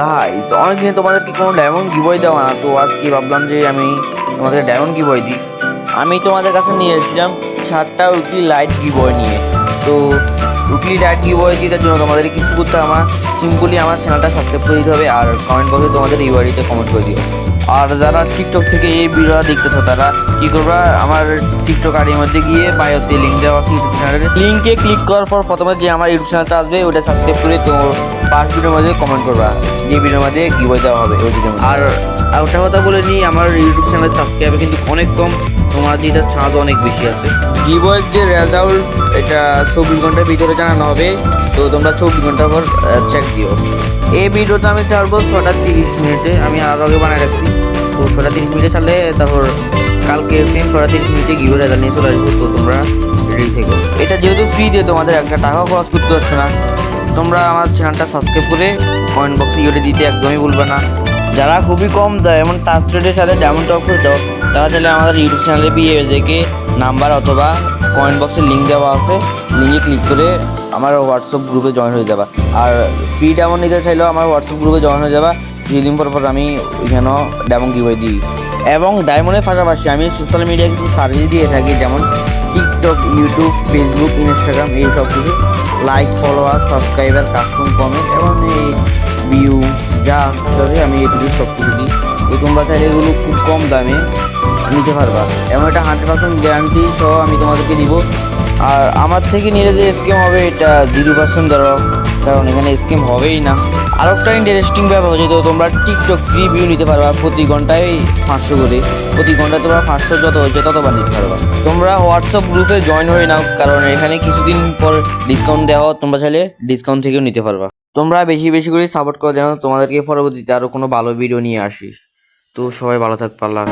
Guys অনেকদিন তোমাদেরকে কোনো ডায়মন্ড গিবয় দেওয়া না, তো আজকে ভাবলাম যে আমি তোমাদের ডায়মন্ড গিবয় দিই। আমি তোমাদের কাছে নিয়ে এসেছিলাম সাতটা উইকলি লাইট গিবয় নিয়ে। তো উইকলি লাইট গিবয় দিতে জন্য তোমাদের কিছু করতে আমার। সিম্পলি আমার চ্যানেলটা সাবস্ক্রাইব করে দিতে হবে আর কমেন্ট বক্সে তোমাদের এই কমেন্ট করে দিও। আর যারা টিকটক থেকে এই ভিডিওটা দেখতেছো, তারা কি করবা? আমার টিকটক আইডির মধ্যে গিয়ে বায়োতে লিঙ্ক দেওয়া আছে ইউটিউব চ্যানেলের লিঙ্কে ক্লিক করার পর প্রথমে যে আমার ইউটিউব চ্যানেলটা আসবে, ওটা সাবস্ক্রাইব করে তো পাঁচ ভিডিওর মধ্যে কমেন্ট করবা। ভিডিওর মধ্যে গিবয় দেওয়া হবে ওই ভিডিওর আর ওটা কথা বলে নিই আমার ইউটিউব চ্যানেল সাবস্ক্রাইব কিন্তু অনেক কম তোমার যেটা চাঁদ অনেক বেশি আছে। গিবয়ের যে রেজাল্ট এটা চব্বিশ ঘণ্টার ভিতরে জানানো হবে তো তোমরা চব্বিশ ঘণ্টার পর চেক দিও। এই ভিডিওটা আমি ছাড়বো ছটা তিরিশ মিনিটে আমি আরও আগে বানায় রাখছি। তো ছটা তিরিশ মিনিটে ছাড়লে তারপর কালকে সেম ছটা তিরিশ মিনিটে গিয়ে রেজাল্ট নিয়ে চলে আসব তো তোমরা রেডি থেকো। এটা যেহেতু ফ্রি দিয়ে তোমাদের একটা টাকাও খরচ করতে হচ্ছে না। তোমরা আমার চ্যানেলটা সাবস্ক্রাইব করে কমেন্ট বক্সে ইউটে দিতে একদমই ভুলবে না। যারা খুবই কম দেয় এমন টাচ রেটের সাথে ডায়মন্ড টপ দাও তারা চাইলে আমাদের ইউটিউব চ্যানেলে দেখে নাম্বার অথবা কমেন্ট বক্সে লিঙ্ক দেওয়া আছে। লিঙ্কে ক্লিক করে আমার হোয়াটসঅ্যাপ গ্রুপে জয়েন হয়ে যাবা। আর ফ্রি ডায়মন্ড নিতে চাইলেও আমার হোয়াটসঅ্যাপ গ্রুপে জয়েন হয়ে যাবা। কিছুদিন পর পর আমি ওইখানেও ডায়মন্ড গিভে দিই। এবং ডায়মন্ডের পাশাপাশি আমি সোশ্যাল মিডিয়ায় কিছু সার্ভিস দিয়ে থাকি, যেমন টিকটক ইউটিউব ফেসবুক ইনস্টাগ্রাম এই সব কিছু। Like follower subscriber custom comment এবং এই ভিউ যা আসতে আমি এটুকু সব কিছু দিই। তো তোমরা চাইলে এগুলো খুব কম দামে নিতে পারবা। এবং এটা হান্ড্রেড পার্সেন্ট গ্যারান্টি সহ আমি তোমাদেরকে দিব। আর আমার থেকে নিলে যে স্কিম হবে, এটা জিরো পার্সেন্ট ধরো। কারণ এখানে স্কিম হবেই না। আর একটা ইন্টারেস্টিং ব্যাপার হচ্ছে তো, তোমরা টিকটক ফ্রি ভিউ নিতে পারবা প্রতি ঘন্টায় পাঁচশো করে। প্রতি ঘন্টায় তোমরা পাঁচশো যত হয়েছে ততবার নিতে পারবা। তোমরা হোয়াটসঅ্যাপ গ্রুপে জয়েন হয়ে নাও, কারণ এখানে কিছুদিন পর ডিসকাউন্ট দেওয়া তোমরা চাইলে ডিসকাউন্ট থেকেও নিতে পারবা। তোমরা বেশি বেশি করে সাপোর্ট করো যেন তোমাদেরকে পরবর্তীতে আরও কোনো ভালো ভিডিও নিয়ে আসি। তো সবাই ভালো থাক পারলাম